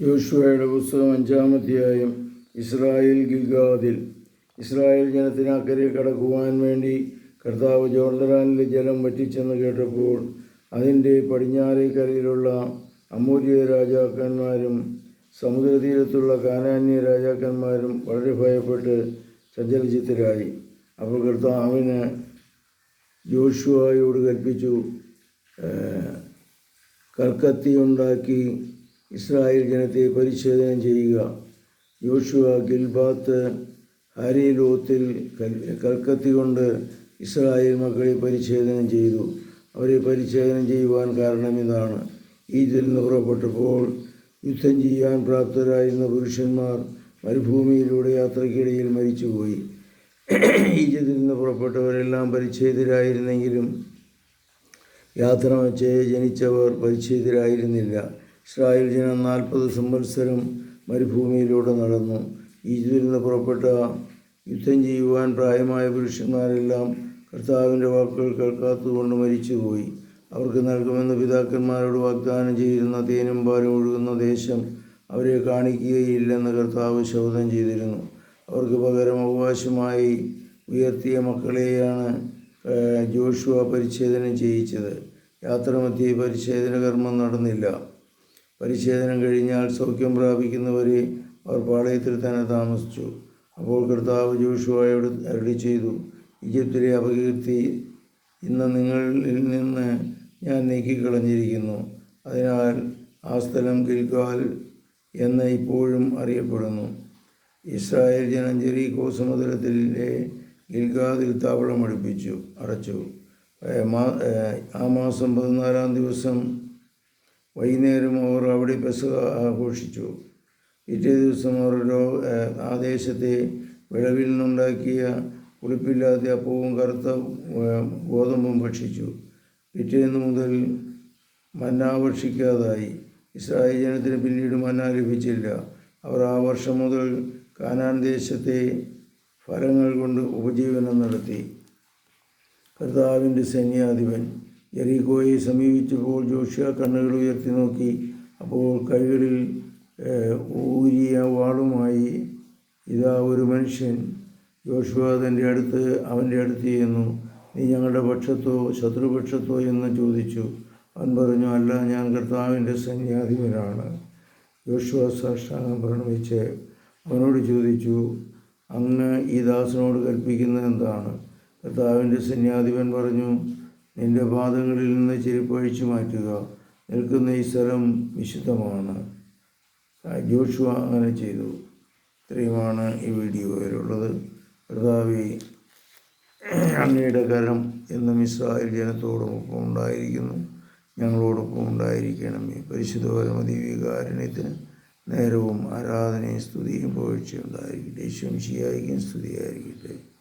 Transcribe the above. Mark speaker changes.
Speaker 1: യോശുവയുടെ പുസ്തകം അഞ്ചാമധ്യായം Israel ഗിൽഗാദിൽ. Israel ജനത്തിന് അക്കരെ കടക്കുവാൻ വേണ്ടി കർത്താവ് ജോർദറാനിലെ ജലം വറ്റിച്ചെന്ന് കേട്ടപ്പോൾ അതിന്റെ പടിഞ്ഞാറേ കരയിലുള്ള അമൂല്യ രാജാക്കന്മാരും സമുദ്രതീരത്തുള്ള കാനാന്യ രാജാക്കന്മാരും വളരെ ഭയപ്പെട്ട് സജ്ജലചിത്തരായി അപ്പോൾ കർത്താവിന് ജോഷുവായോട് കൽപ്പിച്ചു കൽക്കത്തി ഉണ്ടാക്കി ഇസ്രായേൽ ജനത്തെ പരിച്ഛേദനം ചെയ്യുക. യോശുവ ഗിൽബാത്ത് ഹരിലോത്തിൽ കൽ- കൽക്കത്തി കൊണ്ട് ഇസ്രായേൽ മക്കളെ പരിച്ഛേദനം ചെയ്തു. അവരെ പരിച്ഛേദനം ചെയ്യുവാൻ ഇതാണ്. ഈജിൽ നിന്ന് പുറപ്പെട്ടപ്പോൾ യുദ്ധം ചെയ്യാൻ പ്രാപ്തരായിരുന്ന പുരുഷന്മാർ മരുഭൂമിയിലൂടെ യാത്രയ്ക്കിടയിൽ മരിച്ചുപോയി. ഈജിപ്തിൽ നിന്ന് പുറപ്പെട്ടവരെല്ലാം പരിച്ഛേദരായിരുന്നെങ്കിലും യാത്ര ജനിച്ചവർ പരിച്ഛേദരായിരുന്നില്ല. ഇസ്രായേൽ ജനം നാൽപ്പത് സംവത്സരം മരുഭൂമിയിലൂടെ നടന്നു. ഈജിപ്തിൽ നിന്ന് പുറപ്പെട്ട യുദ്ധം ചെയ്യുവാൻ പ്രായമായ പുരുഷന്മാരെല്ലാം കർത്താവിന്റെ വാക്കുകൾ കേൾക്കാത്തതുകൊണ്ട് മരിച്ചുപോയി. അവർക്ക് നൽകുമെന്ന് പിതാക്കന്മാരോട് വാഗ്ദാനം ചെയ്തിരുന്ന തേനും പാലും ഒഴുകുന്ന ദേശം അവരെ കാണിക്കുകയില്ലെന്ന് കർത്താവ് ശോധം ചെയ്തിരുന്നു. അവർക്ക് പകരം അവകാശമായി ഉയർത്തിയ മക്കളെയാണ് ജോഷുവ പരിച്ഛേദനം ചെയ്യിച്ചത്. യാത്ര മധ്യേ പരിച്ഛേദന കർമ്മം നടന്നില്ല. പരിച്ഛേദനം കഴിഞ്ഞാൽ സൗഖ്യം പ്രാപിക്കുന്നവരെ അവർ പാളയത്തിൽ തന്നെ താമസിച്ചു. അപ്പോൾ കർത്താവ് ജോഷുവായോട് അരുളി ചെയ്തു ഈജിപ്തിലെ അപകീർത്തി ഇന്ന് നിങ്ങളിൽ നിന്ന് ഞാൻ നീക്കിക്കളഞ്ഞിരിക്കുന്നു. അതിനാൽ ആ സ്ഥലം ഗിൽഗാൽ എന്ന് ഇപ്പോഴും അറിയപ്പെടുന്നു. ഇസ്രായേൽ ജനം ജെറീകോ സമുദ്രത്തിലെ ഗിൽഗാദിൽ താവളം അടുപ്പിച്ചു അടച്ചു ആ മാസം പതിനാലാം ദിവസം വൈകുന്നേരം അവർ അവിടെ പെസക ആഘോഷിച്ചു. പിറ്റേ ദിവസം അവർ ആ ദേശത്തെ വിളവിൽ നിന്നുണ്ടാക്കിയ പുളിപ്പില്ലാത്ത അപ്പവും കറുത്ത ഗോതമ്പും ഭക്ഷിച്ചു. പിറ്റേന്ന് മുതൽ മന്ന ഭക്ഷിക്കാതായി ഇസ്രായേൽ ജനത്തിന് പിന്നീട് മന്ന ലഭിച്ചില്ല. അവർ ആ വർഷം മുതൽ കാനാൻ ദേശത്തെ ഫലങ്ങൾ കൊണ്ട് ഉപജീവനം നടത്തി. കർത്താവിന്റെ സൈന്യാധിപൻ ജെറീക്കോയെ സമീപിച്ചപ്പോൾ ജോഷ്യ കണ്ണുകൾ ഉയർത്തി നോക്കി. അപ്പോൾ കൈകളിൽ ഊരിയ വാളുമായി ഇതാ ഒരു മനുഷ്യൻ. ജോഷുവ തന്റെ അടുത്ത് അവന്റെ അടുത്ത് ചെന്നു. നീ ഞങ്ങളുടെ പക്ഷത്തോ ശത്രുപക്ഷത്തോ എന്ന് ചോദിച്ചു. അവൻ പറഞ്ഞു അല്ല ഞാൻ കർത്താവിന്റെ സൈന്യാധിപനാണ് യോശുവ സാഷ്ടാംഗം പ്രണമിച്ച് അവനോട് ചോദിച്ചു അങ്ങ് ഈ ദാസനോട് കൽപ്പിക്കുന്നത് എന്താണ്? കർത്താവിന്റെ സന്യാധിപൻ പറഞ്ഞു നിന്റെ പാദങ്ങളിൽ നിന്ന് ചെരുപ്പഴിച്ചു മാറ്റുക. നിൽക്കുന്ന ഈ സ്ഥലം വിശുദ്ധമാണ്. ജോഷു അങ്ങനെ ചെയ്തു. ഇത്രയുമാണ് ഈ വീഡിയോയിലുള്ളത് കർത്താവി അങ്ങയുടെ കരം എന്നും ഇസ്രായേൽ ജനത്തോടൊപ്പം ഉണ്ടായിരിക്കുന്നു. ഞങ്ങളോടൊപ്പം ഉണ്ടായിരിക്കണമേ. പരിശുദ്ധ പരമദിവികാരുണ്യത്തിന് നേരവും ആരാധനയും സ്തുതിയും പോഴ്ചയുണ്ടായിരിക്കട്ടെ ശംശിയായിരിക്കും സ്തുതിയായിരിക്കട്ടെ.